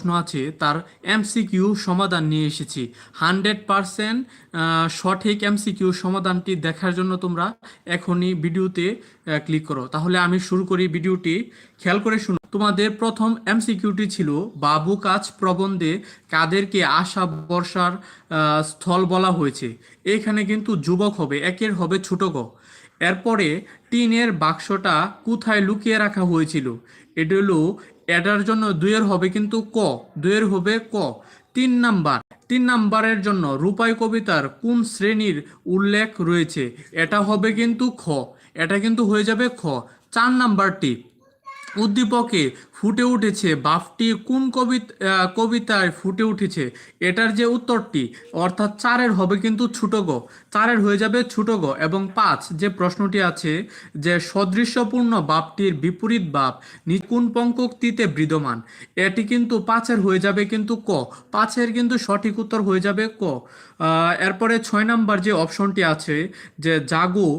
প্রশ্ন আছে, তার এমসিকিউ সমাধান নিয়ে এসেছি। হান্ড্রেড পারসেন্ট সঠিক এমসিকিউ সমাধানটি দেখার জন্য তোমরা এখনই ভিডিওতে ক্লিক করো। তাহলে আমি শুরু করি ভিডিওটি। খেয়াল করে শুনো, তোমাদের প্রথম এমসিকিউটি ছিল, বাবু কাজ প্রবন্ধে কাদেরকে আশা বর্ষার স্থল বলা হয়েছে। এখানে কিন্তু যুবক হবে, একের হবে ছোট গ। এরপরে টিনের বাক্সটা কোথায় লুকিয়ে রাখা হয়েছিল? এটা হলো এটার জন্য দুইয়ের হবে কিন্তু ক, দুইয়ের হবে ক। তিন নাম্বার, তিন নাম্বারের জন্য রূপাই কবিতার কোন শ্রেণির উল্লেখ রয়েছে? এটা হবে কিন্তু খ, এটা কিন্তু হয়ে যাবে খ। চার নাম্বারটি, উদ্দীপকে ফুটে উঠেছে। বাফটি কোন কবিতা কবিতায় ফুটে উঠেছে? এটার যে উত্তরটি, অর্থাৎ চারের হবে কিন্তু ছোট গ। চারের হয়ে যাবে ছোট গ এবং পাঁচ। যে প্রশ্নটি আছে যে সদৃশ্যপূর্ণ বাপটির বিপরীত বাপ কোন পঙ্কক্তিতে বিদ্যমান? এটি কিন্তু পাঁচের হয়ে যাবে কিন্তু ক। পাঁচের কিন্তু সঠিক উত্তর হয়ে যাবে ক। এরপরে ছয় নাম্বার যে অপশনটি আছে যে জাগো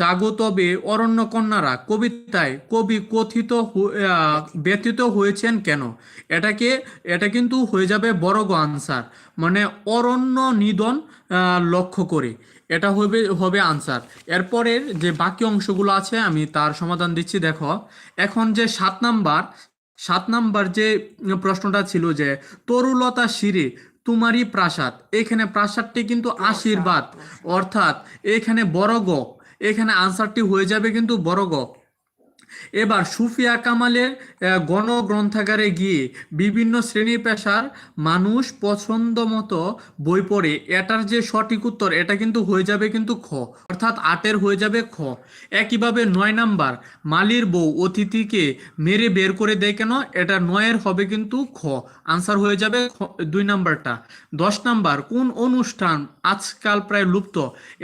জাগো তবে অরণ্য কন্যারা কবিতায় কবি কথিত ব্যতীত হয়েছেন কেন? এটাকে এটা কিন্তু হয়ে যাবে বড় গ আনসার মানে অরণ্য নিধন লক্ষ্য করে। এটা হবে হবে আনসার এরপরের যে বাকি অংশগুলো আছে আমি তার সমাধান দিচ্ছি দেখো। এখন যে সাত নাম্বার সাত নাম্বার যে প্রশ্নটা ছিল যে তরুলতা শিরে তোমারই প্রাসাদ। এখানে প্রাসাদটি কিন্তু আশীর্বাদ। অর্থাৎ এখানে বড় গ এখানে আনসারটি হয়ে যাবে কিন্তু বড় গ এবার সুফিয়া কামালের গণগ্রন্থাগারে গিয়ে বিভিন্ন শ্রেণি পেশার মানুষ পছন্দ মতো বই পড়ে। এটার যে সঠিক উত্তর, এটা কিন্তু হয়ে যাবে কিন্তু খ। অর্থাৎ আটের হয়ে যাবে খ। একইভাবে নয় নাম্বার, মালির বউ অতিথিকে মেরে বের করে দেয় কেন? এটা নয়ের হবে কিন্তু খ। আনসার হয়ে যাবে দুই নাম্বারটা। দশ নাম্বার, কোন অনুষ্ঠান আজকাল প্রায় লুপ্ত?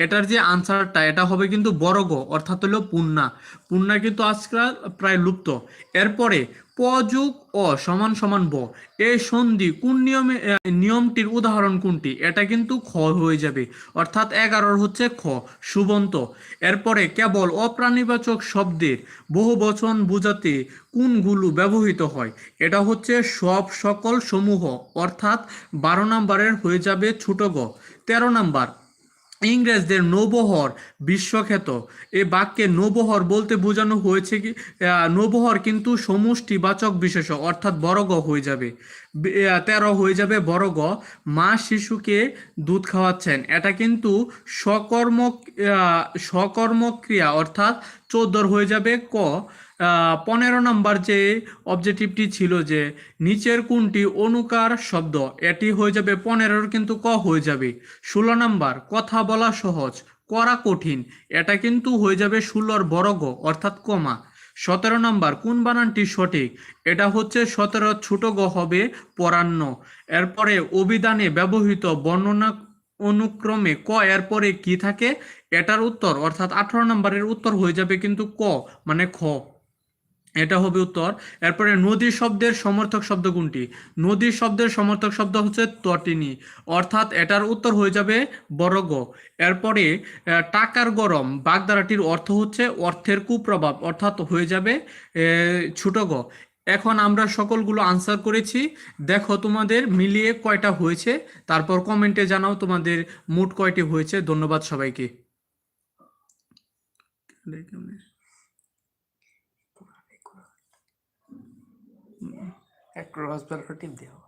এটার যে আনসারটা, এটা হবে কিন্তু বড় গ, অর্থাৎ হলো পুন্না। পুন্না কিন্তু আজকাল প্রায় লুপ্ত। এরপরে প যোগ অ সমান সমান ব। এই সন্ধি কোন নিয়মে নিয়মটির উদাহরণ কোনটি? এটা কিন্তু খ হয়ে যাবে। অর্থাৎ এগারোর হচ্ছে খ, সুবন্ত। এরপরে কেবল অপ্রাণীবাচক শব্দের বহু বচন বোঝাতে কোনগুলো ব্যবহৃত হয়? এটা হচ্ছে সব সকল সমূহ, অর্থাৎ বারো নাম্বারের হয়ে যাবে ছোট গ। তেরো নাম্বার ইংরেজদের নৌবহর বিশ্বখ্যাত। এ বাক্যে নৌবহর বলতে বোঝানো হয়েছে কি নৌবহর কিন্তু সমষ্টিবাচক বিশেষ অর্থাৎ বড় গ হয়ে যাবে। তেরো হয়ে যাবে বড় গ। মা শিশুকে দুধ খাওয়াচ্ছেন। এটা কিন্তু সকর্ম সকর্মক্রিয়া, অর্থাৎ চোদ্দর হয়ে যাবে ক। পনেরো নাম্বার যে অবজেক্টিভটি ছিল যে নিচের কোনটি অনুকার শব্দ, এটি হয়ে যাবে পনেরোর কিন্তু ক হয়ে যাবে। ষোলো নাম্বার, কথা বলা সহজ, করা কঠিন, এটা কিন্তু হয়ে যাবে ষোলোর বড় গ অর্থাৎ কমা। সতেরো নাম্বার, কোন বানানটি সঠিক? এটা হচ্ছে সতেরো ছোট গ হবে পরান্ন। এরপরে অভিধানে ব্যবহৃত বর্ণনা অনুক্রমে ক এর পরে কি থাকে? এটার উত্তর, অর্থাৎ আঠারো নম্বরের উত্তর হয়ে যাবে কিন্তু ক মানে খ। এটা হবে উত্তর। এরপরে নদী শব্দের সমর্থক শব্দ কোনটি? নদী শব্দের সমর্থক শব্দ হচ্ছে তটিনী। অর্থাৎ এটার উত্তর হয়ে যাবে বড় গ এরপরে টাকার গরম বাগধারাটির অর্থ হচ্ছে অর্থের কুপ্রভাব অর্থাৎ হয়ে যাবে আহ, ছোট গ। এখন আমরা সকলগুলো আনসার করেছি। দেখো তোমাদের মিলিয়ে কয়টা হয়েছে। তারপর কমেন্টে জানাও তোমাদের মোট কয়টি হয়েছে। ধন্যবাদ সবাইকে। ক্রস বার টিপ দেওয়া